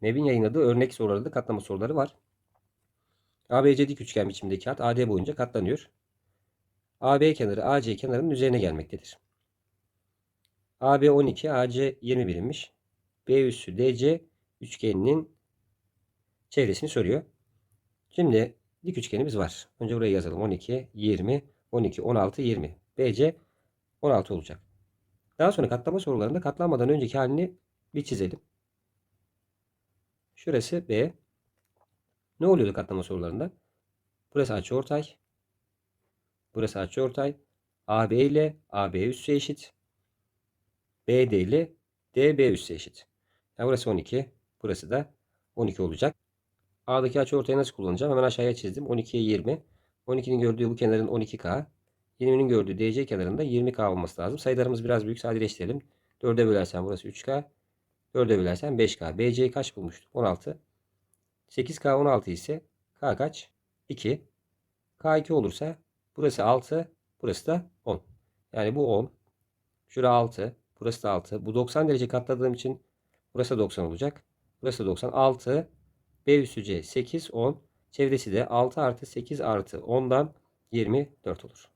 MEB'in yayınladığı örnek sorularında katlama soruları var. ABC dik üçgen biçimdeki hat AD boyunca katlanıyor. AB kenarı AC kenarının üzerine gelmektedir. AB 12, AC 20 birimmiş. B üssü DC üçgeninin çevresini soruyor. Şimdi dik üçgenimiz var. Önce buraya yazalım. 12, 20, 12, 16, 20. BC 16 olacak. Daha sonra katlama sorularında katlanmadan önceki halini bir çizelim. Şurası B. Ne oluyordu katlama sorularında? Burası açıortay. Burası açıortay. AB ile AB üssü eşit. BD ile DB üssü eşit. Yani burası 12. Burası da 12 olacak. A'daki açıortayı nasıl kullanacağım? Hemen aşağıya çizdim. 12'ye 20. 12'nin gördüğü bu kenarın 12K. 20'nin gördüğü DC kenarında 20K olması lazım. Sayılarımız biraz büyük. Sadeleştirelim. 4'e bölersen burası 3K. 4'e bölersen 5K. BC'yi kaç bulmuştuk? 16. 8K 16 ise K kaç? 2. K2 olursa burası 6. Burası da 10. Yani bu 10. Şura 6. Burası da 6. Bu 90 derece katladığım için burası da 90 olacak. Burası da 90. 6. B üssü C 8, 10. Çevresi de 6 artı 8 artı 10'dan 24 olur.